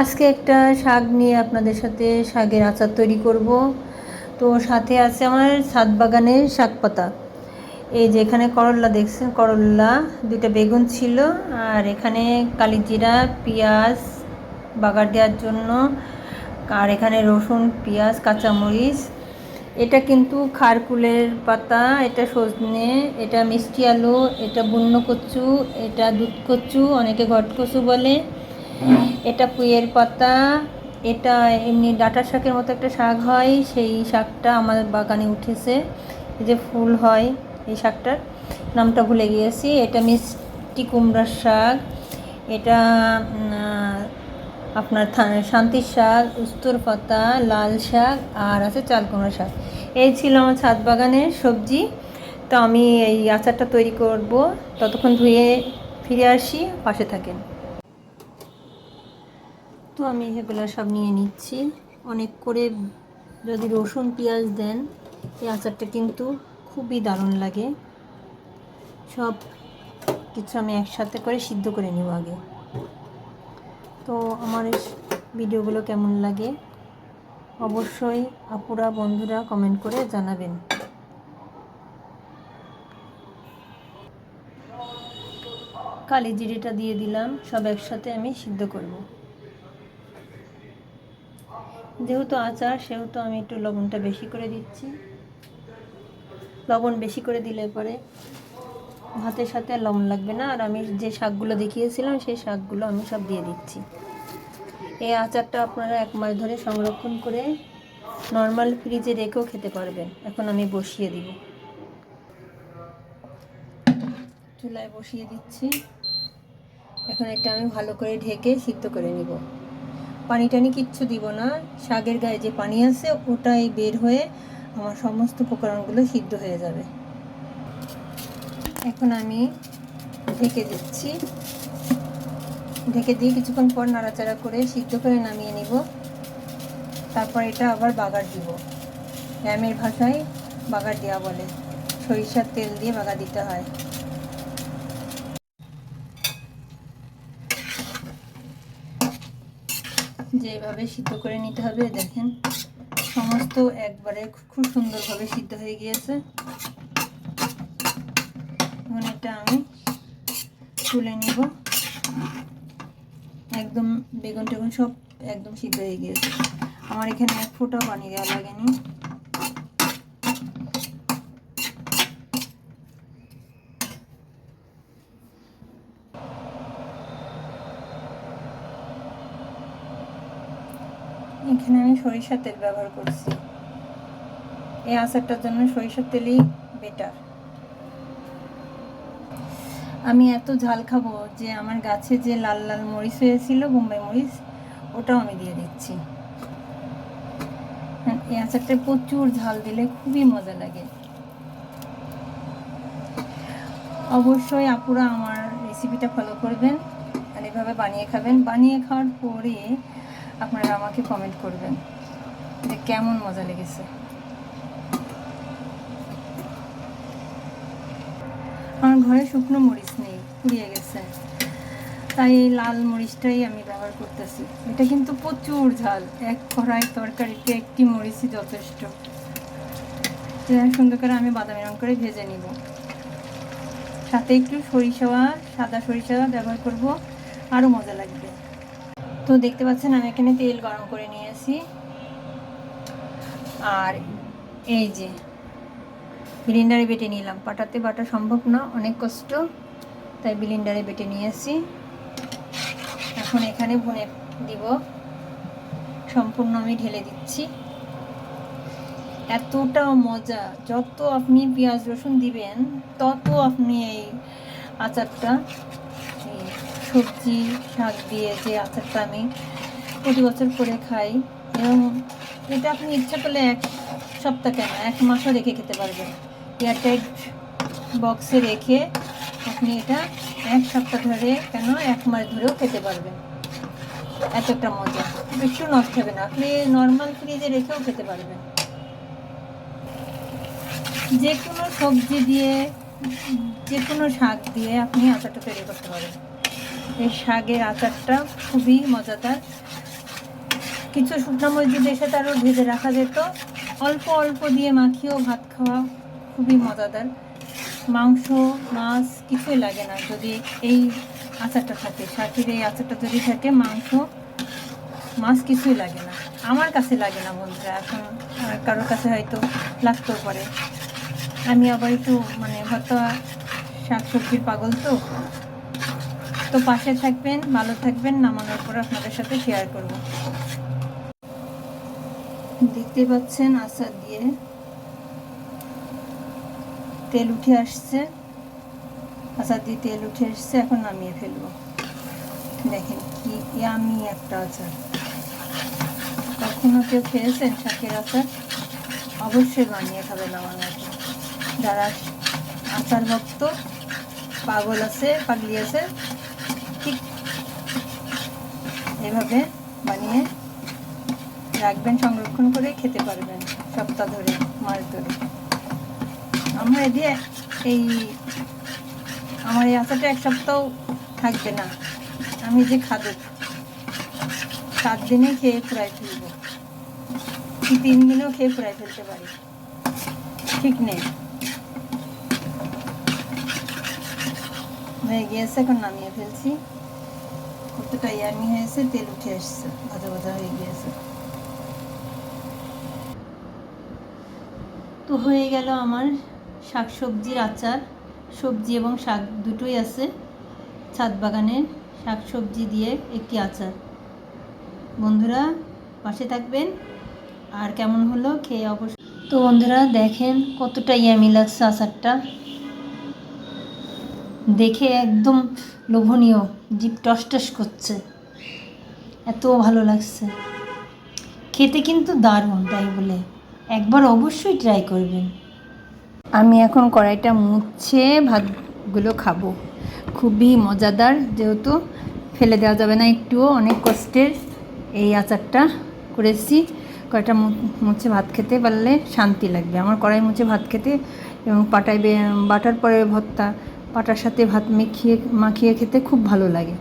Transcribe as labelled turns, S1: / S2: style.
S1: আজকে একটা শাক নিয়ে আপনাদের সাথে শাকের আচার তৈরি করব। তো সাথে আছে আমার ছাদ বাগানের শাক পাতা। এই যে এখানে করল্লা দেখছেন করল্লা দুইটা বেগুন ছিল, আর এখানে কালিজিরা পেঁয়াজ বাগার দেওয়ার জন্য, আর এখানে রসুন, পেঁয়াজ, কাঁচামরিচ। এটা কিন্তু খারকুলের পাতা, এটা সজনে, এটা মিষ্টি আলু, এটা বুন্ন কচু, এটা দুধ কচু, অনেকে ঘট কচু বলে। এটা পুইয়ের পাতা, এটা এমনি ডাটা শাকের মতো একটা শাক হয়, সেই শাকটা আমার বাগানে উঠেছে। যে ফুল হয় এই শাকটার, নামটা ভুলে গিয়েছি। এটা মিষ্টি কুমড়ার শাক, এটা আপনার শান্তির শাক, উস্তর পাতা, লাল শাক, আর আছে চাল কুমড়া শাক। এই ছিল আমার ছাদ বাগানের সবজি। তো আমি এই আচারটা তৈরি করব। ততক্ষণ ধুয়ে ফিরে আসি, পাশে থাকেন। তো আমি এগুলো সব নিয়ে নিচ্ছি। অনেক করে যদি রসুন, পেঁয়াজ দেন, এই আচারটা কিন্তু খুবই দারুণ লাগে। সব কিছু আমি একসাথে করে সিদ্ধ করে নেব আগে। তো আমার ভিডিওগুলো কেমন লাগে? অবশ্যই আপুরা, বন্ধুরা কমেন্ট করে জানাবেন। কালি জিরেটা দিয়ে দিলাম, সব একসাথে আমি সিদ্ধ করব। যেহেতু আচার, সেহেতু আমি একটু লবণটা বেশি করে দিচ্ছি। লবণ বেশি করে দিলে পরে ভাতের সাথে লবণ লাগবে না। আর আমি যে শাকগুলো দেখিয়েছিলাম, সেই শাকগুলো আমি সব দিয়ে দিচ্ছি। এই আচারটা আপনারা এক মাস ধরে সংরক্ষণ করে নর্মাল ফ্রিজে রেখেও খেতে পারবেন। এখন আমি বসিয়ে দিব। চুলায় বসিয়ে দিচ্ছি। এখন এটা আমি ভালো করে ঢেকে সিদ্ধ করে নিব। পানি টানি কিচ্ছু দিব না। শাকের গায়ে যে পানি আছে, ওটাই বের হয়ে আমার সমস্ত উপকরণগুলো সিদ্ধ হয়ে যাবে। এখন আমি ঢেকে দিচ্ছি। ঢেকে দিয়ে কিছুক্ষণ পর নাড়াচাড়া করে সিদ্ধ করে নামিয়ে নিব। তারপর এটা আবার বাগার দিব। গ্রামের ভাষায় বাগার দেওয়া বলে। সরিষার তেল দিয়ে বাগার দিতে হয়। যেভাবে সিদ্ধ করে নিতে হবে, দেখেন, সমস্ত একবারে খুব সুন্দরভাবে সিদ্ধ হয়ে গিয়েছে। এখন এটা আমি তুলে নিব। একদম বেগুন টেগুন সব একদম সিদ্ধ হয়ে গিয়েছে। আমার এখানে এক ফোটা পানি দেওয়া লাগেনি। এখানে আমি সরিষার তেল ব্যবহার করছি। এই আচারটার জন্য সরিষার তেলই বেটার আমি এত ঝাল খাব যে আমার গাছে যে লাল লাল মরিচ হয়েছিল বোম্বাই মরিচ ওটাও আমি দিয়ে দিচ্ছি। হ্যাঁ, এই আচারটা প্রচুর ঝাল দিলে খুবই মজা লাগে। অবশ্যই আপুরা আমার রেসিপিটা ফলো করবেন আর এভাবে বানিয়ে খাবেন। বানিয়ে খাওয়ার পরে আপনারা আমাকে কমেন্ট করবেন যে কেমন মজা লেগেছে। আমার ঘরে শুকনো মরিচ নেই, পুড়িয়ে গেছে। তাই এই লাল মরিচটাই আমি ব্যবহার করতেছি। এটা কিন্তু প্রচুর ঝাল, এক কড়াই তরকারিতে একটি মরিচই যথেষ্ট। সুন্দর করে আমি বাদামি রং করে ভেজে নিব। সাথে একটু সরিষা সাদা সরিষা ব্যবহার করব, আরও মজা লাগবে। তো দেখতে পাচ্ছেন আমি এখানে তেল গরম করে নিয়েছি। আর এই যে বিলিন্ডারে বেটে নিলাম। পাটাতে বাটা সম্ভব না, অনেক কষ্ট, তাই বিলিন্ডারে বেটে নিয়েছি। এখন এখানে ভুনে দিব। সম্পূর্ণ আমি ঢেলে দিচ্ছি। এতটা মজা, যত আপনি পেঁয়াজ রসুন দিবেন, তত আপনি এই আচারটা সবজি, শাক দিয়ে যে আচারটা আমি প্রতি বছর করে খাই। এবং এটা আপনি ইচ্ছা করলে এক সপ্তাহ কেন? এক মাসও রেখে খেতে পারবেন। এয়ারটাইট বক্সে রেখে আপনি এটা এক সপ্তাহ ধরে কেন? এক মাস ধরেও খেতে পারবেন। এতটা মজা। একটু নষ্ট হবে না। আপনি নর্মাল ফ্রিজে রেখেও খেতে পারবেন। যে কোনো সবজি দিয়ে যে কোনো শাক দিয়ে আপনি আচারটা তৈরি করতে পারেন। এই শাকের আচারটা খুবই মজাদার। কিছু শুকনো মরিচ সাথে আরও ভেজে রাখা যেত। অল্প অল্প দিয়ে মাখিয়েও ভাত খাওয়া খুবই মজাদার। মাংস, মাছ কিছুই লাগে না যদি এই আচারটা থাকে। শাকের এই আচারটা যদি থাকে, মাংস, মাছ কিছুই লাগে না। আমার কাছে লাগে না বন্ধুরা, এখন কারোর কাছে হয়তো লাগতেও পারে। আমি আবার একটু মানে হয়তো শাক সবজির পাগল তো। তো পাশে থাকবেন, ভালো থাকবেন নামানোর পর আপনাদের সাথে শেয়ার করব। দেখতে পাচ্ছেন আচার দিয়ে তেল উঠে আসছে। আচার দিয়ে তেল উঠে আসছে এখন নামিয়ে ফেলব। দেখেন কি ইয়ামি একটা আচার। কখনো কেউ খেয়েছেন শাকের আচার? অবশ্যই বানিয়ে খাবেন আমার মতো। যারা আচার ভক্ত, পাগল আছে, পাগলি আছে এভাবে বানিয়ে রাখবেন, সংরক্ষণ করে খেতে পারবেন সপ্তাহ ধরে, মাস ধরে। আমরা এদিকে এই, আমার এই আচারটা এক সপ্তাহ থাকবে না। আমি যে খাদক সাত দিনে খেয়ে ফুরাই ফেলব। তিন দিনেও খেয়ে ফুরাই ফেলতে পারি? ঠিক নেই। হয়ে গিয়েছে, এখন নামিয়ে ফেলছি। কতটা ইয়ামি হয়েছে তেল উঠে এসছে ভাজা ভাজা হয়ে গিয়েছে তো হয়ে গেল আমার শাক সবজির আচার। সবজি এবং শাক দুটোই আছে। ছাদ বাগানের শাক সবজি দিয়ে একটি আচার। বন্ধুরা, পাশে থাকবেন। আর কেমন হলো খেয়ে অবশ্যই তো বন্ধুরা, দেখেন কতটা ইয়ামি লাগছে আচারটা। দেখে একদম লোভনীয় জিপ টস টস করছে। এত ভালো লাগছে। খেতে কিন্তু দারুণ, তাই বলে। একবার অবশ্যই ট্রাই করবেন। আমি এখন কড়াইটা মুছে ভাতগুলো খাব। খুবই মজাদার, যেহেতু ফেলে দেওয়া যাবে না একটুও, অনেক কষ্টের এই আচারটা করেছি। কড়াইটা মুছে ভাত খেতে পারলে শান্তি লাগবে। আমার কড়াই মুছে ভাত খেতে এবং পাটায় বাটার পরে ভর্তা পাটার সাথে ভাত মেখিয়ে মাখিয়ে খেতে খুব ভালো লাগে।